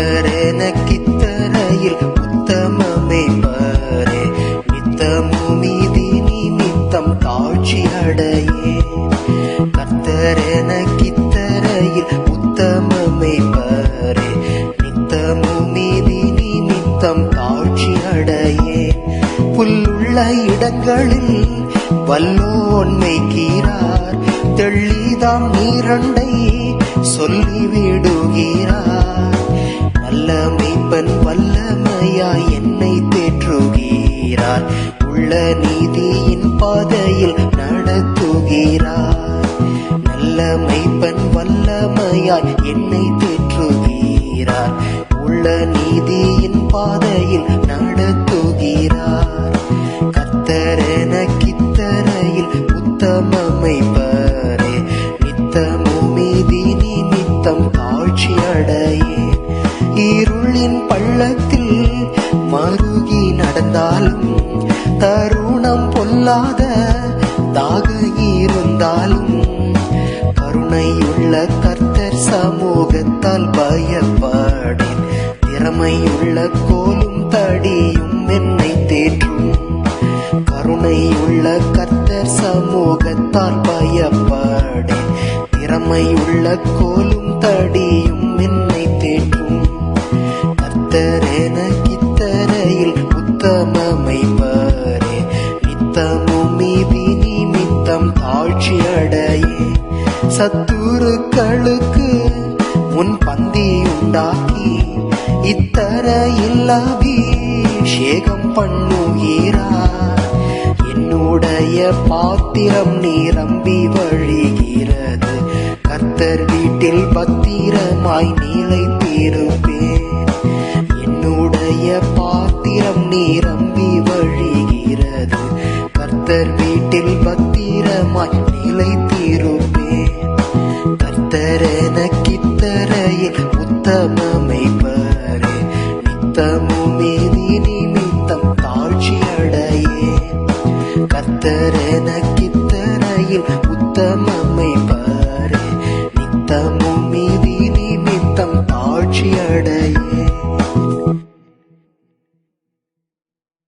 கண்டரென கித்தரையில் உத்தமமே பாரே. நித்தமுமிதி நிமித்தம் தாழ்ச்சி அடையே. கர்த்தரென கித்தரையில் உத்தமமே பாரே. நித்தமுமிதி நிமித்தம் தாழ்ச்சி அடையே. புல்லுள்ள இடங்களில் வல்லோன் மேய்க்கிறார் தெள்ளிதாம் நீரண்டை சொல்லிவிடுகிறார். நல்ல மெய்ப்பன் வல்லமையாய் என்னை தேற்றுகிறார். உள்ள நீதியின் பாதையில் நடத்துகிறார். நல்ல மெய்ப்பன் வல்லமையாய் என்னை தேற்றுகிறார். உள்ள நீதியின் பாதையில் நடத்துகிறார். கத்தரன கித்தரையில் உத்தமமை பாரே நித்தமுமிதி நிமித்தம் தாழ்ச்சி அடையே பள்ளத்தில் மருகி நடந்தாலும் தருணம் பொல்லாத தாக இருந்தாலும் கருணையுள்ள கர்த்தர் சமூகத்தால் பயப்படேன் திறமையுள்ள கோலும் தடியும் என்னை தேற்றும். கருணையுள்ள கர்த்தர் சமூகத்தால் பயப்படேன் திறமையுள்ள கோலும் தடி உத்தமமை பாரே நித்தமும் மீதி நிமித்தம் தாழ்ச்சி அடையே சத்துருக்களுக்கு உன் பந்தி உண்டாக்கி. இத்தர அபிஷேகம் பண்ணுகிறா. என்னுடைய பாத்திரம் நிரம்பி வழிகிறது. கர்த்தர் வீட்டில் பத்திரமாய் நிலைத்திருப்பேன். என்னுடைய பா நீரம்பி வழிகிறது கர்த்தர் வீட்டில் பத்திரமாய் நிலைத்திருப்பே. கர்த்தரென கித்தரையில் உத்தமமைப்பரே. நித்தமும் மீதி நிமித்தம் தாழ்ச்சி அடையே கர்த்தரென கித்தரையில் உத்தமமைப்பரே. நித்தமும் மீதி நிமித்தம் தாழ்ச்சி அடையே